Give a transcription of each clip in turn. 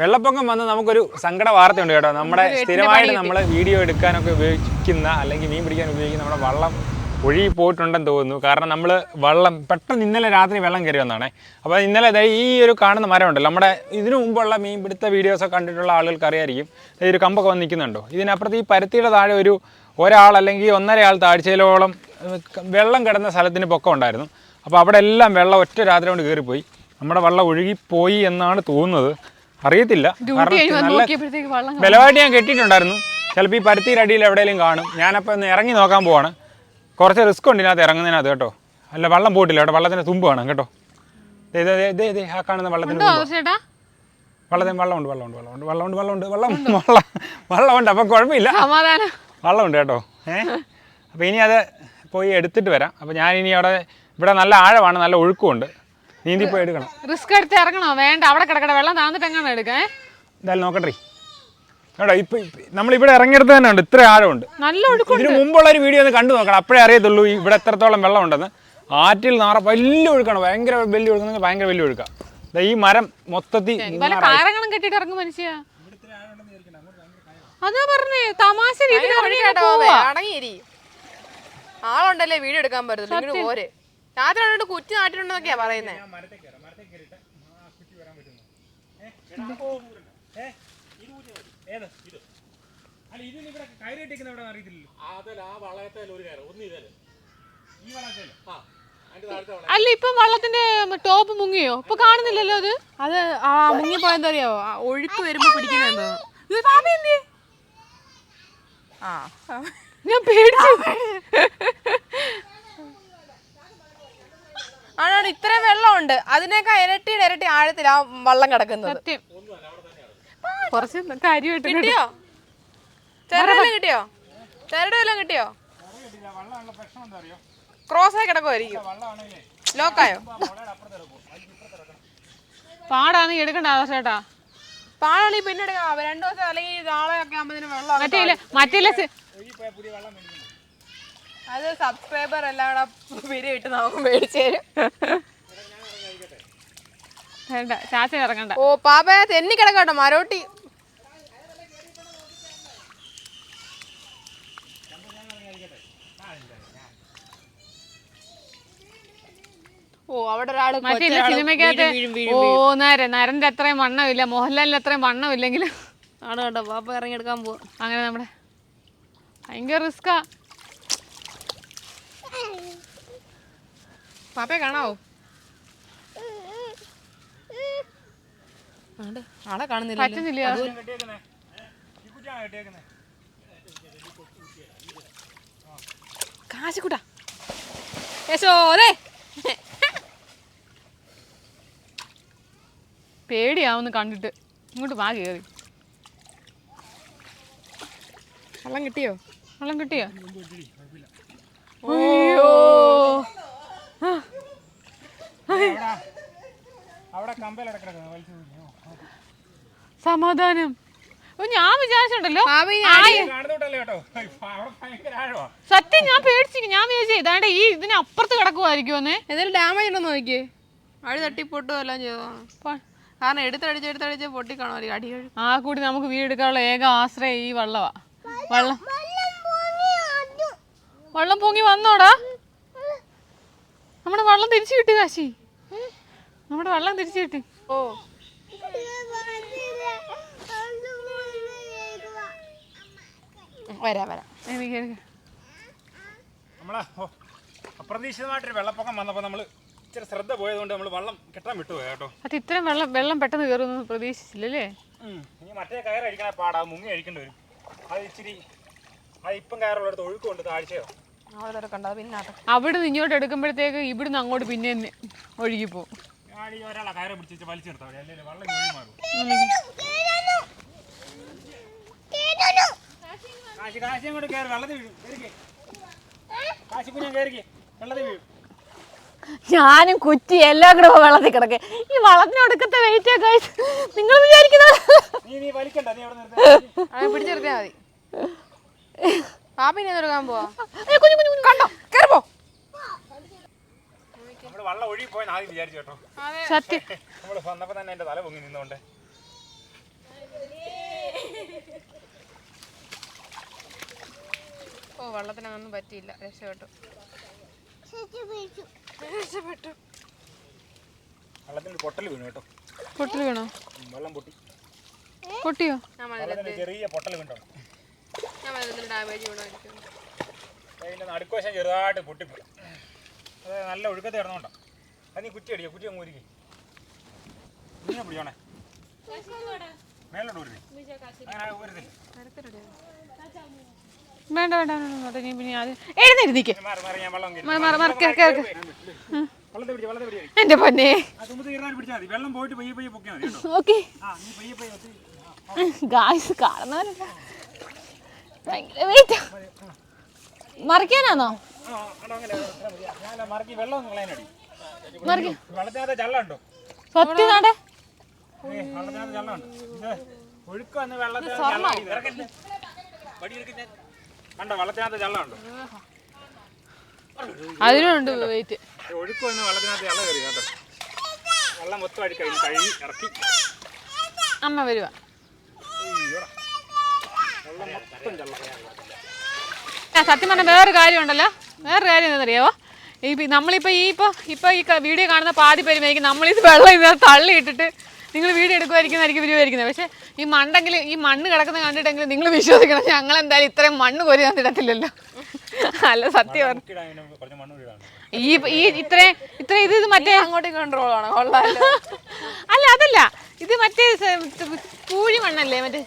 വെള്ളപ്പൊക്കം വന്ന് നമുക്കൊരു സങ്കട വാർത്തയുണ്ട് കേട്ടോ. നമ്മുടെ സ്ഥിരമായിട്ട് നമ്മൾ വീഡിയോ എടുക്കാനൊക്കെ ഉപയോഗിക്കുന്ന അല്ലെങ്കിൽ മീൻ പിടിക്കാൻ ഉപയോഗിക്കുന്ന നമ്മുടെ വള്ളം ഒഴുകി പോയിട്ടുണ്ടെന്ന് തോന്നുന്നു. കാരണം നമ്മൾ വള്ളം പെട്ടെന്ന് ഇന്നലെ രാത്രി വെള്ളം കയറി വന്നാണേ അപ്പോൾ ഇന്നലെ ഈ ഒരു കാണുന്ന മരമുണ്ടല്ലോ. നമ്മുടെ ഇതിനു മുമ്പുള്ള മീൻ പിടുത്ത വീഡിയോസൊക്കെ കണ്ടിട്ടുള്ള ആളുകൾക്ക് അറിയായിരിക്കും. ഈ ഒരു കമ്പൊക്കെ വന്ന് നിൽക്കുന്നുണ്ടോ? ഇതിനപ്പുറത്ത് ഈ പരുത്തിയുടെ താഴെ ഒരു ഒരാൾ അല്ലെങ്കിൽ ഒന്നര ആൾ താഴ്ചയിലോളം വെള്ളം കിടന്ന സ്ഥലത്തിന് പൊക്കം ഉണ്ടായിരുന്നു. അപ്പോൾ അവിടെ എല്ലാം വെള്ളം ഒറ്റ രാത്രി കൊണ്ട് കയറിപ്പോയി. നമ്മുടെ വള്ളം ഒഴുകിപ്പോയി എന്നാണ് തോന്നുന്നത്. അറിയത്തില്ല. നല്ല ബലമായിട്ട് ഞാൻ കെട്ടിയിട്ടുണ്ടായിരുന്നു. ചിലപ്പോൾ ഈ പരുത്തിയുടെ അടിയിൽ എവിടെയെങ്കിലും കാണും. ഞാനപ്പോൾ ഒന്ന് ഇറങ്ങി നോക്കാൻ പോവാണ്. കുറച്ച് റിസ്ക് ഉണ്ട് ഇതിനകത്ത് ഇറങ്ങുന്നതിനകത്ത് കേട്ടോ. അല്ല വള്ളം പോയിട്ടില്ല കേട്ടോ. വെള്ളത്തിന് തുമ്പ് കാണാം കേട്ടോ. ആ കാണുന്ന വെള്ളത്തിന് വള്ളത്തിന് വള്ളമുണ്ട് വള്ളമുണ്ട് വള്ളമുണ്ട് വള്ളമുണ്ട് വള്ളമുണ്ട് വള്ളം വെള്ളം വെള്ളം വെള്ളമുണ്ട്. അപ്പം കുഴപ്പമില്ല. വള്ളമുണ്ട് കേട്ടോ. ഏഹ് അപ്പോൾ ഇനി അത് പോയി എടുത്തിട്ട് വരാം. അപ്പോൾ ഇനി അവിടെ ഇവിടെ നല്ല ആഴമാണ് നല്ല ഒഴുക്കുമുണ്ട്. നീന്തി പോയി എടുക്കണം റിസ്ക് എടുത്ത് ഇറങ്ങണോ? വേണ്ട അവിടെ കിടക്കട. വെള്ളം താന്നിട്ട് എങ്ങനെ എടുക്കേ എന്തായാലും നോക്കട്ടെ. കേട്ടോ ഇപ്പം നമ്മളിവിടെ ഇറങ്ങിയെടുത്ത് തന്നെ ഉണ്ട്. ഇത്ര ആഴമുണ്ട്. നല്ല ഒഴുക്കുണ്ട് ഇതിന് മുമ്പുള്ള ഒരു വീഡിയോ ഒന്ന് കണ്ടു നോക്കണം. അപ്പോഴേ അറിയത്തുള്ളൂ ഇവിടെ എത്രത്തോളം വെള്ളം ഉണ്ടെന്ന്. ആറ്റിൽ നാറ വലിയ ഒഴുക്കാണ്. ഭയങ്കര വലിയ ഒഴുക്കുന്ന ഭയങ്കര വലിയ ഒഴുക്കാണ് ദാ ഈ മരം മൊത്തത്തിൽ വല്ല കാരങ്ങളും കെട്ടിട്ട് ഇറങ്ങും മനുഷ്യ. അതാ പറഞ്ഞേ തമാശ രീതിയിൽ ആളുണ്ടല്ലേ വീഡിയോ എടുക്കാൻ പറ്റത്തില്ല ഇങ്ങോട്ട് പോരെ. രാത്രി കണ്ടിട്ട് കുറ്റി നാട്ടിലുണ്ടെന്നൊക്കെയാ പറയുന്നേ. അല്ല ഇപ്പൊ വള്ളത്തിന്റെ ടോപ്പ് മുങ്ങിയോ? ഇപ്പൊ കാണുന്നില്ലല്ലോ അത്? അത് ആ മുങ്ങി എന്താ അറിയാവോ? ഒഴുക്ക് വരുമ്പോ പിടിക്കുന്നുണ്ടോ ഇത് പാമ്പ് എന്തിയെ? ആ. ഞാൻ പേടിച്ചു. ആണാണ് ഇത്രയും വെള്ളമുണ്ട്. അതിനേക്കാൾ ഇരട്ടിയുടെ ഇരട്ടി ആഴത്തിൽ ആ വള്ളം കിടക്കുന്നത്. സത്യം. കുറച്ച് കാര്യമായിട്ട് കിട്ടിയോ? ചെറുതെല്ലാം കിട്ടിയോ? ചെറുടെ വല്ലതും കിട്ടിയോ? ക്രോസ് ആയി കിടക്കുമായിരിക്കും ലോക്കായോ പാടാണ് എടുക്കണ്ട പാടാണെങ്കിൽ പിന്നെ എടുക്കാം രണ്ടു ദിവസം അല്ലെങ്കിൽ നാളെ ഒക്കെ ആകുമ്പോഴത്തേനും വെള്ളം മറ്റേ മറ്റേ അത് സബ്സ്ക്രൈബർ എല്ലാം കൂടെ പിരി ഇട്ട് നമുക്ക് മേടിച്ചു തരും. വേണ്ട ചാച്ച ഇറങ്ങണ്ട. ഓ പാപ്പയെ തെന്നി കിടക്കട്ടോ മരോട്ടി. ഓ അവിടെ ഒരാൾ മറ്റേ സിനിമയ്ക്കകത്ത് ഓ. നേരെ നരന്റെ അത്രയും വണ്ണമില്ല മോഹൻലാലിന്റെ അത്രയും വണ്ണമില്ലെങ്കിലും. ആണ് കേട്ടോ പാപ്പ ഇറങ്ങിയെടുക്കാൻ പോവാ. അങ്ങനെ നമ്മുടെ. ഭയങ്കര റിസ്കാ പാപ്പയെ കാണാവോ? ആളെ കാണുന്നില്ല പറ്റുന്നില്ല കാശിക്കുട്ടാ. യശോദേ പേടിയാവുന്ന കണ്ടിട്ട്. ഇങ്ങോട്ട് വാ കയറി വെള്ളം കിട്ടിയോ? വെള്ളം കിട്ടിയോ? അയ്യോ. സമാധാനം. ഞാൻ വിചാരിച്ചുണ്ടല്ലോ സത്യം ഞാൻ പേടിച്ചു ഞാൻ വിചാരിച്ചു ഈ ഇതിന് അപ്പുറത്ത് കിടക്കുമായിരിക്കും എന്തെങ്കിലും ഡാമേജ് ഉണ്ടോ നോക്കിയേ? അടി തട്ടി പൊട്ടുകയോ എല്ലാം ചെയ്തതാണ് കാരണം എടുത്തടിച്ച് എടുത്തടിച്ച് പൊട്ടിക്കാണോ അടി ആ കൂടി നമുക്ക് വീടെടുക്കാനുള്ള ഏക ആശ്രയം ഈ വള്ളവാ. വള്ളം വള്ളം പൊങ്ങി വന്നോടാ. നമ്മുടെ വള്ളം തിരിച്ചു കിട്ടി കാശി. നമ്മുടെ വള്ളം തിരിച്ചു കിട്ടി. ഓ. വരാ വരാ. നമ്മളെ അപ്രതീക്ഷിതമായിട്ടൊരു വെള്ളപ്പൊക്കം വന്നപ്പോൾ നമ്മൾ ഇച്ചിരി ശ്രദ്ധ പോയതുകൊണ്ട് നമ്മൾ വെള്ളം കെട്ടാൻ വിട്ടുപോയി കേട്ടോ. അത് ഇത്രയും വെള്ളം വെള്ളം പെട്ടെന്ന് കയറുമെന്ന് പ്രതീക്ഷിച്ചില്ലല്ലേ? ഇനി മറ്റേ കയറി അടിക്കണ പാടാ മുങ്ങി അഴിക്കേണ്ടി വരും. അത് ഇച്ചിരി അത് ഇപ്പം കയറുള്ളിടത്ത് ഒഴുക്കുണ്ട് താഴ്ചയോ? അവിടുന്ന് ഇങ്ങോട്ട് എടുക്കുമ്പോഴത്തേക്ക് ഇവിടുന്ന് അങ്ങോട്ട് പിന്നെ ഒഴുകിപ്പോ ഒഴുകി പോകും. ഞാനും കുറ്റി എല്ലാം കൂടെ വെള്ളത്തിൽ കിടക്കെ. ഈ വളത്തിനൊടുക്കത്തെ വെയിറ്റ് ഒക്കെ നിങ്ങൾ വിചാരിക്കുന്നത്? നീ നീ വലിക്കണ്ട നീ അവിടെ നിർത്തി. അത് പിടിച്ചെടുത്താൽ മതി. പാപ്പിനെ എടുക്കാൻ പോവാ? കണ്ടോ? കയറിപ്പോ നമ്മൾ വെള്ളം ഒഴുകി പോയെന്ന് ആദ്യം വിചാരിച്ചു കേട്ടോ. സത്യം. നമ്മൾ തന്നെ തല പൊങ്ങി ഓ വെള്ളത്തിനൊന്നും പറ്റിയില്ല. രക്ഷപ്പെട്ടു. രക്ഷപ്പെട്ടു. വെള്ളത്തിന് പൊട്ടൽ വീണു കേട്ടോ. പൊട്ടൽ വീണോ? വെള്ളം പൊട്ടി. പൊട്ടിയോ? ചെറിയ പൊട്ടൽ വീണ്ടോ ഞാൻ മതിലത്തിൽ ഡാമേജ് വീണായിരിക്കും അതിന്റെ നടുക്കുവശം ചെറുതായിട്ട് പൊട്ടിപ്പോയി. അത് നല്ല ഒഴുക്കത്തെ ഇറങ്ങോണ്ട അത് നീ കുറ്റി അടിക്കുക കുറ്റി അങ്ങ് ഊരിക്കേ. ഇങ്ങനെ പിടിക്കണേ മേലോട്ട് ഊരി അങ്ങനെ ഊരത്തില്ല. വേണ്ട വേണ്ട വേണ്ട, വേണ്ട നീ പിന്നെ ആദ്യം എഴുന്നേരുന്നിക്ക് മാറി മാറി ഞാൻ വെള്ളം കയറ്റി. മറക്കി ഇറക്കി ഇറക്കി വെള്ളത്തെ പിടിച്ച് വെള്ളത്തെ പിടിച്ച്. എന്റെ പൊന്നെ. ഓക്കെ. ഗായ്സ് കാണുന്നവരല്ല വെയിറ്റ് മറിക്കാനാണോ ആ. അവിടെ അങ്ങനെ ഇത്ര മതി. ഞാൻ മറക്കി. വെള്ളം ഒന്ന് കളയാനടി മറിക്ക വെള്ളത്തിനകത്ത് ചള്ളുണ്ടോ സത്യം നാടെ. വെള്ളത്തിനകത്ത് ചള്ളുണ്ട് ഇത് ഒഴുക്ക് വന്ന് വെള്ളത്തിനകത്ത് ഇറക്കല്ലേ വടിയെടുക്കുന്ന കണ്ടോ വെള്ളത്തിനകത്ത് ചള്ളുണ്ടോ അതിനുണ്ട് വെയിറ്റ് ഒഴുക്ക് വന്ന് വെള്ളത്തിനകത്ത് വെള്ളം കയറി കേട്ടോ വെള്ളം കഴിഞ്ഞ് കഴുകി ഇറക്കി. അമ്മ വരുക സത്യം പറഞ്ഞ വേറൊരു കാര്യമുണ്ടല്ലോ. വേറൊരു കാര്യം എന്താണെന്നറിയാവോ? ഈ നമ്മളിപ്പോൾ ഈ ഇപ്പോൾ ഇപ്പോൾ ഈ വീഡിയോ കാണുന്ന പാതി പേരുമായിരിക്കും നമ്മളിത് വെള്ളം ഇതിനകത്ത് തള്ളി ഇട്ടിട്ട് നിങ്ങൾ വീഡിയോ എടുക്കുമായിരിക്കുന്നതായിരിക്കും വരുമായിരിക്കുന്നത് പക്ഷേ ഈ മണ്ണെങ്കിൽ ഈ മണ്ണ് കിടക്കുന്ന കണ്ടിട്ടെങ്കിലും നിങ്ങൾ വിശ്വസിക്കണം. ഞങ്ങൾ എന്തായാലും ഇത്രയും മണ്ണ് കോരി ഇടത്തില്ലല്ലോ. അല്ല സത്യം ഈ ഈ ഇത്രയും ഇത്രയും ഇത് ഇത് മറ്റേ അങ്ങോട്ടേക്ക് കൺട്രോൾ ആണ്? അല്ല അതല്ല. ഇത് മറ്റേ പൂഴി മണ്ണല്ലേ മറ്റേ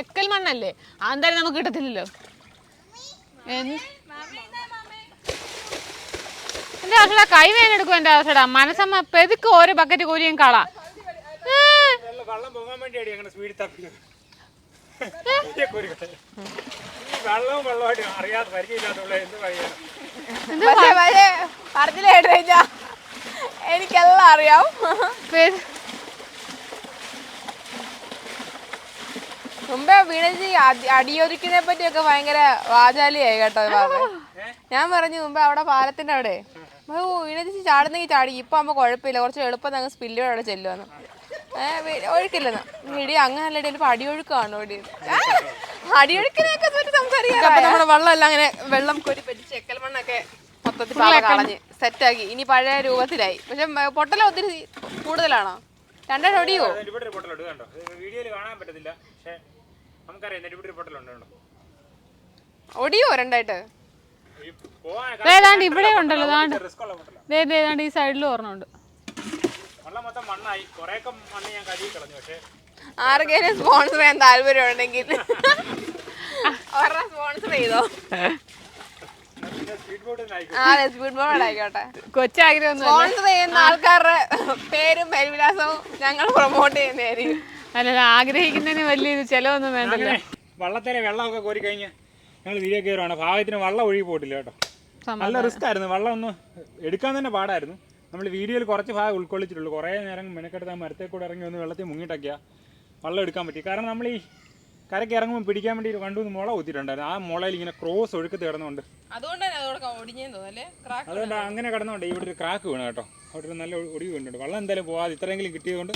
എക്കൽ മണ്ണല്ലേ? അതെന്തായാലും നമുക്ക് കിട്ടത്തില്ലല്ലോ. എന്റെ ആവശ്യടാ കൈ വേദന എടുക്കും എന്റെ ആവശ്യടാ മനസ്സമ്മ പെതുക്ക് ഓരോ ബക്കറ്റ് കോരിയും കളാ. വെള്ളം അങ്ങനെ സ്പീഡിൽ വെള്ളവും വെള്ളമായിട്ട് അറിയാതെ പരിചയമില്ലാത്തുള്ള എന്ത് പറഞ്ഞില്ല എനിക്കെല്ലാം അറിയാം. മുമ്പേ വീണജി അടിയൊരുക്കിനെ പറ്റിയൊക്കെ ഭയങ്കര വാചാലിയായി കേട്ടോ ബാബ ഞാൻ പറഞ്ഞു മുമ്പേ അവിടെ പാലത്തിന്റെ അവിടെ. വീണജി ചാടുന്നെങ്കിൽ ചാടി. ഇപ്പൊ ആകുമ്പോ കുഴപ്പമില്ല കുറച്ച് എളുപ്പം അങ്ങ് സ്പില്ലോടെ അവിടെ ചെല്ലുവന്ന്. ഏഹ് ഒഴുക്കില്ലെന്ന്. ഇടി അങ്ങനല്ല ഇടി ഇപ്പൊ അടിയൊഴുക്കാണോ ഇടി? അടിയൊഴുക്കിനെയൊക്കെ പറ്റി സംസാരിക്കാം നമ്മുടെ വെള്ളം എല്ലാം അങ്ങനെ വെള്ളം കൊരി പറ്റി ചെക്കൽ മണ്ണൊക്കെ മൊത്തത്തിൽ കളഞ്ഞ് സെറ്റാക്കി. ഇനി പഴയ രൂപത്തിലായി. പക്ഷെ പൊട്ടല ഒത്തിരി കൂടുതലാണോ? രണ്ടാഴ്ച ഒടിയോ? വീഡിയോയിൽ കാണാൻ പറ്റത്തില്ല. പക്ഷേ നമുക്കറിയാം ഒടിയോ രണ്ടായിട്ട്? ഏതാണ്ട് ഇവിടെ ഉണ്ടല്ലോ ഏതാണ്ട് ഈ സൈഡിലും ഓർമ്മയുണ്ട് വെള്ളം മൊത്തം മണ്ണായി. കുറേയൊക്കെ മണ്ണ് ഞാൻ കഴുകി കളഞ്ഞു പക്ഷേ ആർക്കെങ്കിലും സ്പോൺസർ ചെയ്യാൻ താല്പര്യം ഉണ്ടെങ്കിൽ. സ്പോൺസർ ചെയ്തോ. കൊച്ചാഗ്രഹം സ്പോൺസർ ചെയ്യുന്ന ആൾക്കാരുടെ പേരും മേൽവിലാസവും ഞങ്ങൾ പ്രൊമോട്ട് ചെയ്യുന്നതായിരിക്കും. അല്ലല്ല ആഗ്രഹിക്കുന്നതിന് വലിയ ഇത് ചെലവൊന്നും വേണ്ടല്ലോ. അങ്ങനെ വള്ളത്തിലെ വെള്ളമൊക്കെ കോരി കഴിഞ്ഞ് ഞങ്ങൾ വീഡിയോ കയറുവാണ്. ഭാവത്തിന് വെള്ളം ഒഴുകി പോയിട്ടില്ല കേട്ടോ. നല്ല റിസ്ക് ആയിരുന്നു. വള്ളം ഒന്ന് എടുക്കാൻ തന്നെ പാടായിരുന്നു. നമ്മൾ വീഡിയോയിൽ കുറച്ച് ഭാഗം ഉൾക്കൊള്ളിച്ചിട്ടുള്ളൂ. കുറേ നേരം മെനക്കെടുത്ത് ആ മരത്തെ കൂടെ ഇറങ്ങി ഒന്ന് വെള്ളത്തിൽ മുങ്ങിട്ടൊക്കെയാ വള്ളം എടുക്കാൻ പറ്റി. കാരണം നമ്മൾ ഈ കരയ്ക്ക് ഇറങ്ങുമ്പോൾ പിടിക്കാൻ വേണ്ടി രണ്ടു മൂന്ന് മുള കുത്തിയിട്ടുണ്ടായിരുന്നു. ആ മുളയിൽ ഇങ്ങനെ ക്രോസ് ഒഴുക്കത്ത് കിടന്നുകൊണ്ട്. അതുകൊണ്ട് ഒടിഞ്ഞെന്ന് തോന്നല്ലേ ക്രാക്ക് അതുകൊണ്ട് അങ്ങനെ കിടന്നുകൊണ്ട് ഇവിടെ ഒരു ക്രാക്ക് വീണു കേട്ടോ. അവിടെ ഒരു നല്ല ഒടിവ് വീണിട്ടുണ്ട് വെള്ളം എന്തായാലും പോവാതെ ഇത്രയെങ്കിലും കിട്ടിയതുകൊണ്ട്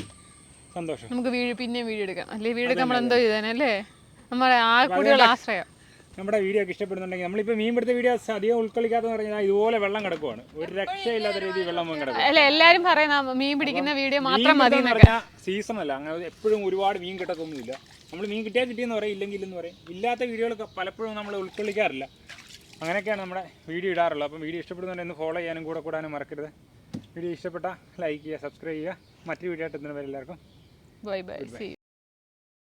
സന്തോഷം. നമുക്ക് വീട് പിന്നെ വീഡിയോ എടുക്കാം. അല്ലേ? വീഡിയോ എടുക്കാൻ നമ്മൾ എന്തോ ചെയ്തേനല്ലേ നമ്മുടെ ആ കുടിയുള്ള ആശ്രയം. നമ്മുടെ വീഡിയോ ഒക്കെ ഇഷ്ടപ്പെടുന്നുണ്ടെങ്കിൽ നമ്മളിപ്പോൾ മീൻ പിടുത്ത വീഡിയോ അധികം ഉൾക്കൊള്ളിക്കാത്തെന്ന് പറഞ്ഞാൽ ഇതുപോലെ വെള്ളം കിടക്കുവാണ്. ഒരു രക്ഷയില്ലാത്ത രീതിയിൽ വെള്ളം കിടക്കും അല്ല? എല്ലാരും പറയുന്ന മീൻ പിടിക്കുന്ന വീഡിയോ മാത്രം മതി എന്നൊക്കെ. സീസൺ അല്ല. അങ്ങനെ എപ്പോഴും ഒരുപാട് മീൻ കിട്ടത്തൊന്നുമില്ല. നമ്മൾ മീൻ കിട്ടിയാൽ കിട്ടിയെന്ന് പറയും ഇല്ലെങ്കിൽ എന്ന് പറയും. ഇല്ലാത്ത വീഡിയോകളൊക്കെ പലപ്പോഴും നമ്മൾ ഉൾക്കൊള്ളിക്കാറില്ല. അങ്ങനെയൊക്കെയാണ് നമ്മുടെ വീഡിയോ ഇടാറുള്ളത്. അപ്പം വീഡിയോ ഇഷ്ടപ്പെടുന്നുണ്ടെങ്കിൽ ഫോളോ ചെയ്യാനും കൂടെ കൂടാനും മറക്കരുത്. വീഡിയോ ഇഷ്ടപ്പെട്ട ലൈക്ക് ചെയ്യുക സബ്സ്ക്രൈബ് ചെയ്യുക. മറ്റൊരു വീഡിയോ ആയിട്ട് Bye bye. bye, -bye. See you.